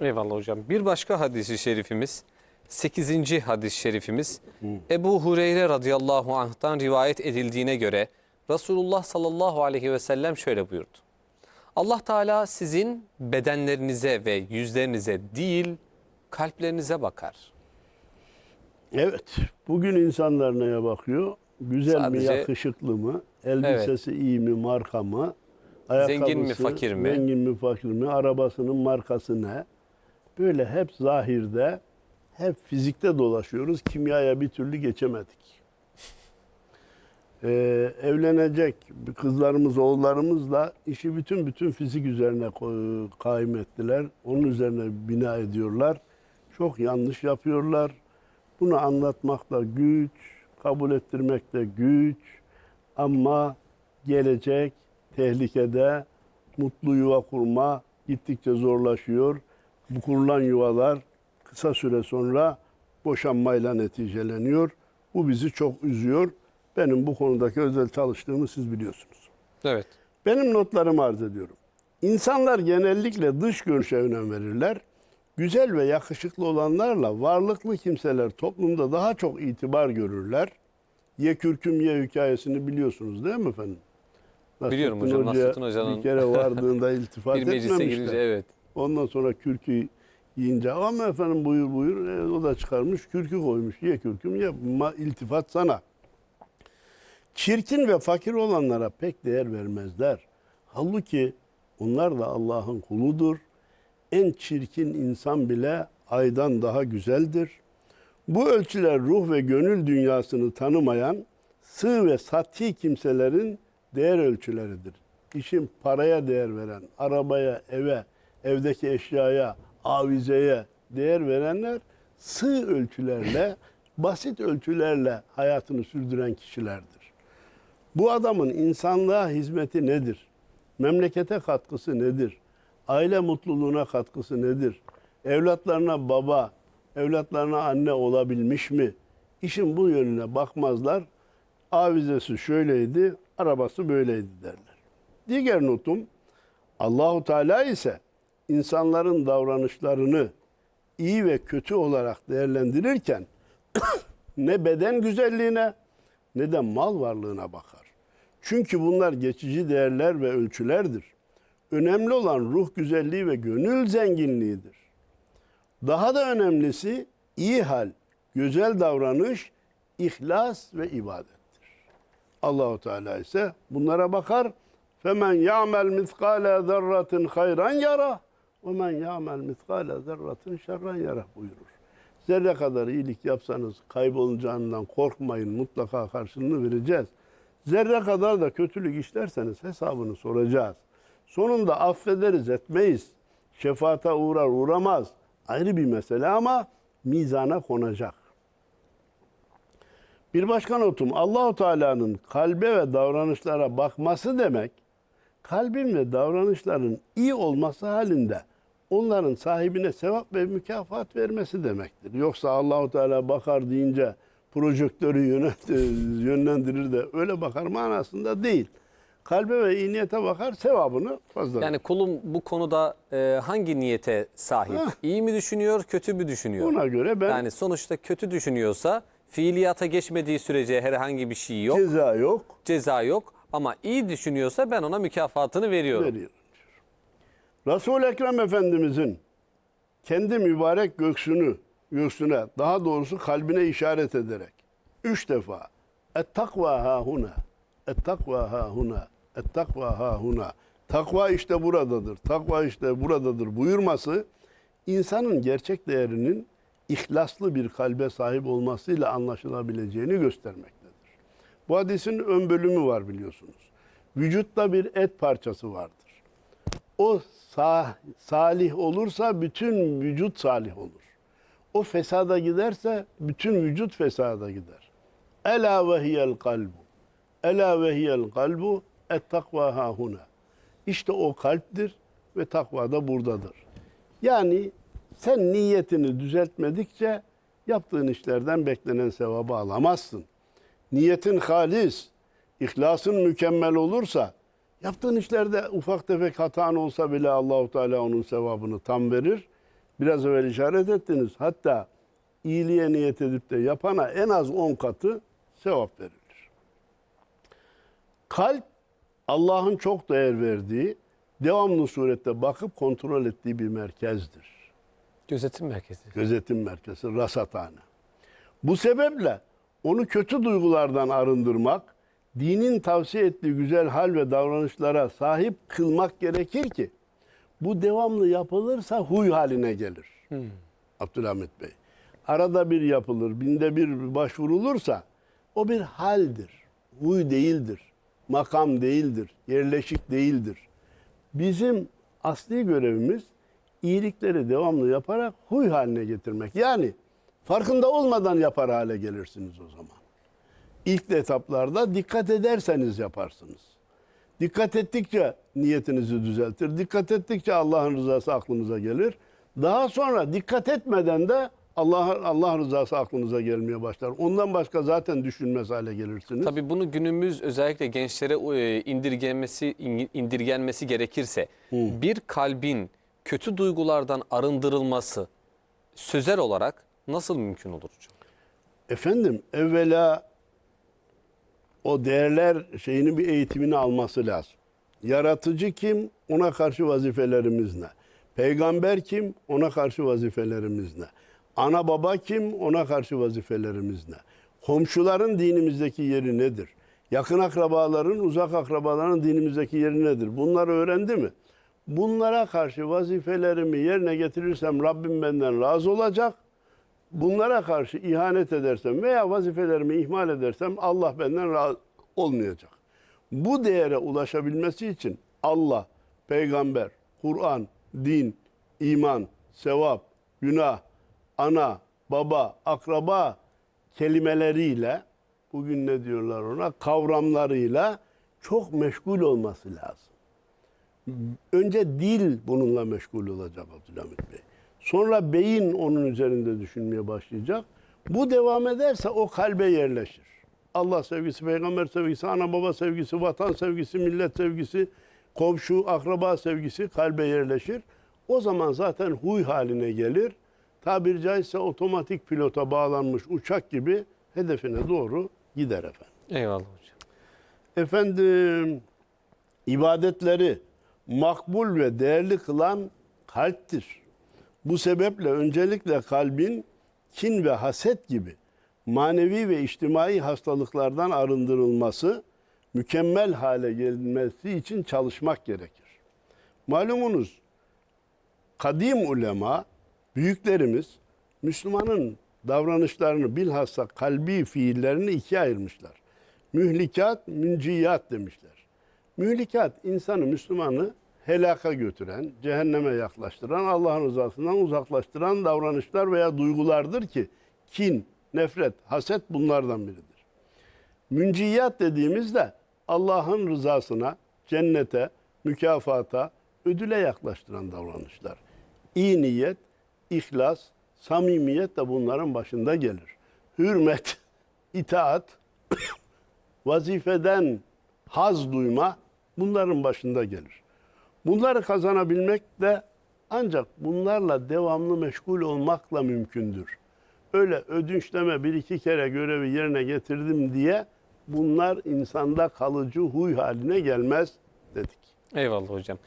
Eyvallah hocam. Bir başka hadisi şerifimiz 8. hadis-i şerifimiz Ebu Hureyre radıyallahu anh'tan rivayet edildiğine göre Resulullah sallallahu aleyhi ve sellem şöyle buyurdu. Allah Teala sizin bedenlerinize ve yüzlerinize değil kalplerinize bakar. Evet. Bugün insanlar neye bakıyor? Güzel Sadece- mi, yakışıklı mı? Elbisesi iyi mi, marka mı? Zengin mi, fakir mi? Zengin mi, fakir mi? Arabasının markası ne? Böyle hep zahirde, hep fizikte dolaşıyoruz. Kimyaya bir türlü geçemedik. Ee, evlenecek kızlarımız, oğullarımızla işi bütün bütün fizik üzerine kaim ettiler. Onun üzerine bina ediyorlar. Çok yanlış yapıyorlar. Bunu anlatmakta güç, kabul ettirmekte güç ama gelecek tehlikede mutlu yuva kurma gittikçe zorlaşıyor. Bu kurulan yuvalar kısa süre sonra boşanmayla neticeleniyor. Bu bizi çok üzüyor. Benim bu konudaki özel çalıştığımı siz biliyorsunuz. Evet. Benim notlarımı arz ediyorum. İnsanlar genellikle dış görünüşe önem verirler. Güzel ve yakışıklı olanlarla varlıklı kimseler toplumda daha çok itibar görürler. Ye kürküm ye hikayesini biliyorsunuz değil mi efendim? Biliyorum Nasrettin hocam, Hoca'ya Nasrettin Hoca'nın bir kere vardığında iltifat Bir meclise etmemişler. girince evet. Ondan sonra kürkü yiyince ama efendim buyur buyur E, o da çıkarmış kürkü koymuş. Ye kürküm ye Ma- iltifat sana. Çirkin ve fakir olanlara pek değer vermezler. Halbuki onlar da Allah'ın kuludur. En çirkin insan bile aydan daha güzeldir. Bu ölçüler ruh ve gönül dünyasını tanımayan sığ ve sati kimselerin değer ölçüleridir. İşin paraya değer veren, arabaya, eve, evdeki eşyaya, avizeye değer verenler sığ ölçülerle, basit ölçülerle hayatını sürdüren kişilerdir. Bu adamın insanlığa hizmeti nedir? Memlekete katkısı nedir? Aile mutluluğuna katkısı nedir? Evlatlarına baba, evlatlarına anne olabilmiş mi? İşin bu yönüne bakmazlar. Avizesi şöyleydi, arabası böyleydi derler. Diğer notum Allahu Teala ise insanların davranışlarını iyi ve kötü olarak değerlendirirken ne beden güzelliğine ne de mal varlığına bakar. Çünkü bunlar geçici değerler ve ölçülerdir. Önemli olan ruh güzelliği ve gönül zenginliğidir. Daha da önemlisi iyi hal, güzel davranış, ihlas ve ibadettir. Allahu Teala ise bunlara bakar. Femen ya'mel miskale zerratin hayran yara men ya'mel miskale zerratin şerran yara buyurur. Zerre kadar iyilik yapsanız kaybolacağından korkmayın mutlaka karşılığını vereceğiz. Zerre kadar da kötülük işlerseniz hesabını soracağız. Sonunda affederiz etmeyiz. Şefaata uğrar uğramaz. Ayrı bir mesele ama mizana konacak. Bir başka notum Allahu Teala'nın kalbe ve davranışlara bakması demek kalbin ve davranışların iyi olması halinde onların sahibine sevap ve mükafat vermesi demektir. Yoksa Allahu Teala bakar deyince projektörü yönlendirir de öyle bakar manasında değil. Kalbe ve iyi niyete bakar sevabını fazla. Yani kulum bu konuda e, hangi niyete sahip? Heh. İyi mi düşünüyor, kötü mü düşünüyor? Buna göre ben Yani sonuçta kötü düşünüyorsa fiiliyata geçmediği sürece herhangi bir şey yok, ceza yok ceza yok. Ama iyi düşünüyorsa ben ona mükafatını veriyorum. veriyorum. Resul-i Ekrem Efendimizin kendi mübarek göğsünü, göğsüne, daha doğrusu kalbine işaret ederek üç defa et takva ha huna, et takva ha huna, et takva ha huna. Takva işte buradadır, takva işte buradadır buyurması insanın gerçek değerinin ihlaslı bir kalbe sahip olmasıyla anlaşılabileceğini göstermektedir. Bu hadisin ön bölümü var biliyorsunuz. Vücutta bir et parçası vardır. O salih olursa bütün vücut salih olur. O fesada giderse bütün vücut fesada gider. Ela ve hiyel kalbu. Ela ve hiyel kalbu et takva hahuna. İşte o kalptir ve takva da buradadır. Yani sen niyetini düzeltmedikçe yaptığın işlerden beklenen sevabı alamazsın. Niyetin halis, ihlasın mükemmel olursa yaptığın işlerde ufak tefek hatan olsa bile Allahu Teala onun sevabını tam verir. Biraz evvel işaret ettiniz. Hatta iyiliğe niyet edip de yapana en az 10 katı sevap verilir. Kalp Allah'ın çok değer verdiği, devamlı surette bakıp kontrol ettiği bir merkezdir. Gözetim merkezi. Gözetim merkezi, rasathane. Bu sebeple onu kötü duygulardan arındırmak, dinin tavsiye ettiği güzel hal ve davranışlara sahip kılmak gerekir ki bu devamlı yapılırsa huy haline gelir. Abdülhamit Bey. Arada bir yapılır, binde bir başvurulursa o bir haldir. Huy değildir. Makam değildir. Yerleşik değildir. Bizim asli görevimiz iyilikleri devamlı yaparak huy haline getirmek. Yani farkında olmadan yapar hale gelirsiniz o zaman. İlk etaplarda dikkat ederseniz yaparsınız. Dikkat ettikçe niyetinizi düzeltir. Dikkat ettikçe Allah'ın rızası aklınıza gelir. Daha sonra dikkat etmeden de Allah Allah rızası aklınıza gelmeye başlar. Ondan başka zaten düşünmez hale gelirsiniz. Tabii bunu günümüz özellikle gençlere e, indirgenmesi indirgenmesi gerekirse bir kalbin kötü duygulardan arındırılması sözel olarak nasıl mümkün olur hocam? Efendim evvela o değerler şeyini bir eğitimini alması lazım. Yaratıcı kim? Ona karşı vazifelerimiz ne? Peygamber kim? Ona karşı vazifelerimiz ne? Ana baba kim? Ona karşı vazifelerimiz ne? Komşuların dinimizdeki yeri nedir? Yakın akrabaların, uzak akrabaların dinimizdeki yeri nedir? Bunları öğrendi mi? Bunlara karşı vazifelerimi yerine getirirsem Rabbim benden razı olacak bunlara karşı ihanet edersem veya vazifelerimi ihmal edersem Allah benden razı olmayacak. Bu değere ulaşabilmesi için Allah, peygamber, Kur'an, din, iman, sevap, günah, ana, baba, akraba kelimeleriyle bugün ne diyorlar ona kavramlarıyla çok meşgul olması lazım. Önce dil bununla meşgul olacak Abdülhamit Bey. Sonra beyin onun üzerinde düşünmeye başlayacak. Bu devam ederse o kalbe yerleşir. Allah sevgisi, peygamber sevgisi, ana baba sevgisi, vatan sevgisi, millet sevgisi, komşu, akraba sevgisi kalbe yerleşir. O zaman zaten huy haline gelir. Tabiri caizse otomatik pilota bağlanmış uçak gibi hedefine doğru gider efendim. Eyvallah hocam. Efendim ibadetleri makbul ve değerli kılan kalptir. Bu sebeple öncelikle kalbin kin ve haset gibi manevi ve içtimai hastalıklardan arındırılması, mükemmel hale gelmesi için çalışmak gerekir. Malumunuz kadim ulema, büyüklerimiz Müslümanın davranışlarını bilhassa kalbi fiillerini ikiye ayırmışlar. Mühlikat, münciyat demişler. Mühlikat insanı, Müslümanı helaka götüren, cehenneme yaklaştıran, Allah'ın rızasından uzaklaştıran davranışlar veya duygulardır ki kin, nefret, haset bunlardan biridir. Münciyat dediğimizde Allah'ın rızasına, cennete, mükafata, ödüle yaklaştıran davranışlar. İyi niyet, ihlas, samimiyet de bunların başında gelir. Hürmet, itaat, vazifeden haz duyma bunların başında gelir. Bunları kazanabilmek de ancak bunlarla devamlı meşgul olmakla mümkündür. Öyle ödünçleme bir iki kere görevi yerine getirdim diye bunlar insanda kalıcı huy haline gelmez dedik. Eyvallah hocam.